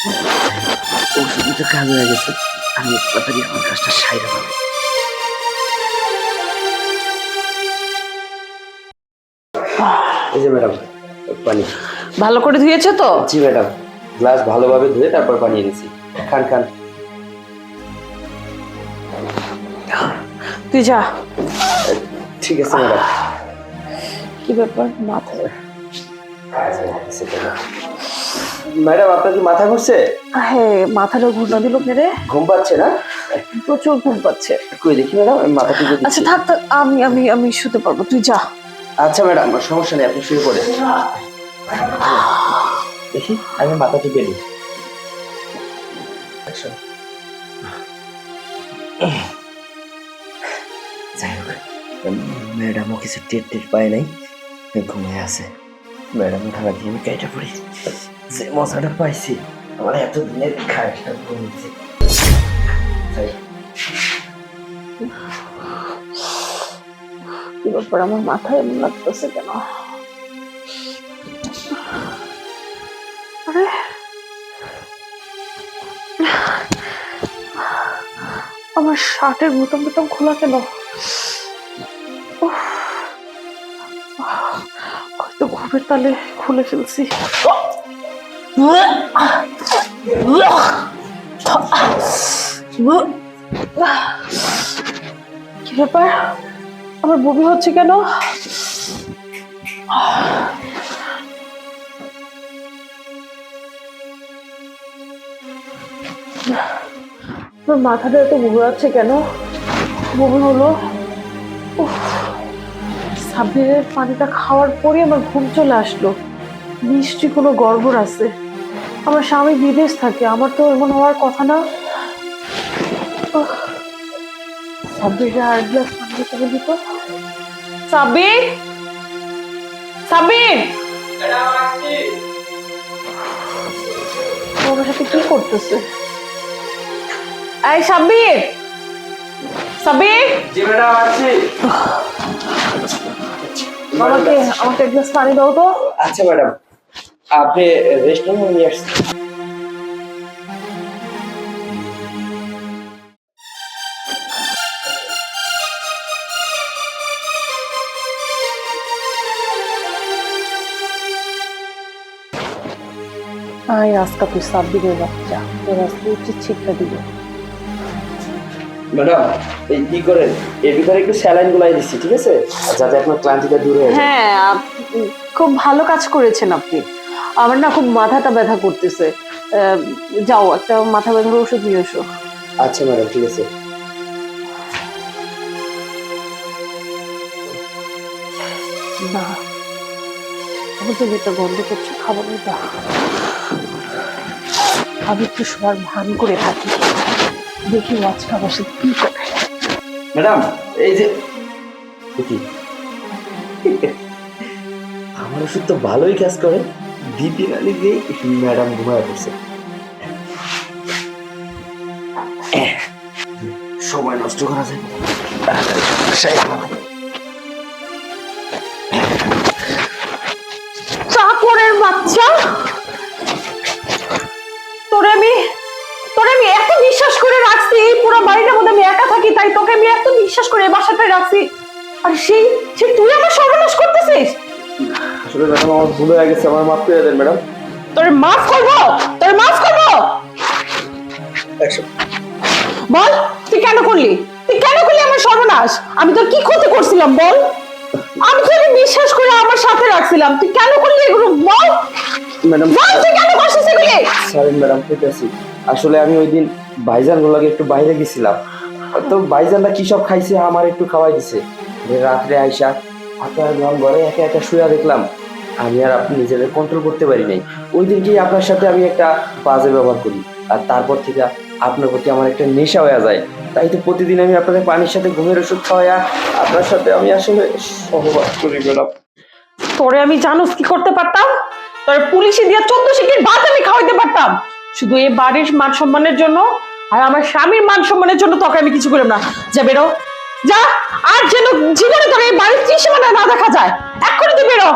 ওষুধ তো কাজ হয়ে গেছে। আমি তাড়াতাড়ি আমার কাজটা সাইডে পাবো এই যে ম্যাডাম পানি। ভালো করে ধুয়েছে তো? জি ম্যাডাম গ্লাস ভালোভাবে ধুয়ে তারপর পানি এনেছি। খান খান। তুই যা। ঠিক আছে ম্যাডাম। কি ব্যাপার? মাথায় ম্যাডাম আপনার কি মাথা ঘুরছে? হ্যাঁ মাথাটা ঘুরনা দিল মেরে। ঘুম পাচ্ছে না? প্রচুর ঘুম পাচ্ছে। কই দেখি ম্যাডাম আমি মাথা টিপে আচ্ছা থাক থাক আমি আমি আমি শুতে পারব তুই যা। আচ্ছা ম্যাডাম সমস্যা নেই আপনি শুয়ে পড়ে দেখি আমি মাথা টিপে নিই আচ্ছা। যাই হোক ম্যাডামও কিছু টের টের পায় নাই ঘুমিয়ে আছে। ম্যাডাম দিয়ে আমি কেটে পড়ি যে মশাটা পাইছি, আমার এত দিনের খায়টা কমেছে আমার মাথায় এমন লাগতেছে কেন? আরে। আমার শার্টের বোতাম বোতাম খোলা কেন। হয়তো ঘুমের তালে খুলে ফেলছি। কি ব্যাপার? আমার বমি হচ্ছে কেন? আমার মাথাটা এত ঘুরাচ্ছে কেন? বমি হলো? উফ, সাবিরের পানিটা খাওয়ার পরে আমার ঘুম চলে আসলো। নিশ্চয়ই কোনো গড়বড় আছে। আমার স্বামী বিদেশ থাকে আমার তো এমন হওয়ার কথা না। উফ, সাব্বিরকে আর গ্লাস পানি দিতে সাব্বির! সাব্বির! আমার সাথে কি করতেছে? এই সাব্বির! সাব্বির! জি ম্যাডাম আছি। আমাকে আমাকে এক গ্লাস পানি দাও তো। আচ্ছা ম্যাডাম। আপনি রেস্টুরেন্টে নিয়ে আসছেন। আয় আজকা তুই সাব্বিরের বাচ্চা। তোর আজকে উচিত শিক্ষা দিবে। ম্যাডাম এই কি করেন এর ভিতরে একটু স্যালাইন গুলাই দিচ্ছি ঠিক আছে? যাতে আপনার ক্লান্তিটা দূর হয়ে যায়। হ্যাঁ আপ- খুব ভালো কাজ করেছেন আপনি। আমার না খুব মাথাটা ব্যথা করতেছে। আহ, যাও একটা মাথা ব্যথার ওষুধ নিয়ে এসো। আচ্ছা ম্যাডাম ঠিক আছে। না আমার তো গন্ধ করছে খাবারের দা আমি একটু শোয়ার ভান করে থাকি। দেখি ওয়াচ খাব সে কি ম্যাডাম, এই যে কি? আমার ওষুধ তো ভালোই কাজ করে। দিদি নালি দিয়ে ম্যাডাম ঘুমায় পড়ছে। সময় নষ্ট করা যায়। রাখছি আর সেই সে তুই আমার সর্বনাশ করতেছিস? আসলে ম্যাডাম আমার ভুল হয়ে গেছে আমার মাফ করে দেন ম্যাডাম। তোরে মাফ করব? তোরে মাফ করব? বল তুই কেন করলি? তুই কেন করলি আমার সর্বনাশ? আমি তোর কি ক্ষতি করছিলাম বল? আমি তোকে বিশ্বাস করে আমার সাথে রাখছিলাম। তুই কেন করলি এগুলো বল? ম্যাডাম বল তুই কেন করছিস এগুলি? সরি ম্যাডাম ঠিক আছে। আসলে আমি ওই দিন ভাইজান গুলাকে একটু বাইরে গেছিলাম। তো ভাইজানরা কি সব খাইছে আমার একটু খাওয়াই দিছে। রাত্রে আইসা আপনার গ্রাম ঘরে একা একা শুয়ে দেখলাম, আমি আর আপনি নিজেদের কন্ট্রোল করতে পারি নাই। ওই দিনকেই আপনার সাথে আমি একটা বাজে ব্যবহার করি। আর তারপর থেকে আপনার প্রতি আমার একটা নেশা হয়ে যায়। তাই তো প্রতিদিন আমি আপনাদের পানির সাথে ঘুমের ওষুধ খাওয়াইয়া আপনার সাথে আমি আসলে সহবাস করি ম্যাডাম। তোরে আমি জানোস কি করতে পারতাম? তোর পুলিশে দিয়ে চোদ্দ শিখির ভাত আমি খাওয়াইতে পারতাম। শুধু এই বাড়ির মান সম্মানের জন্য আর আমার স্বামীর মান সম্মানের জন্য তোকে আমি কিছু করলাম না। যা, বেরো। যা, আর যেন জীবনে তোর এই বাড়ির ত্রিসীমানা না দেখা যায়, এক্ষুনি তুই বেরো।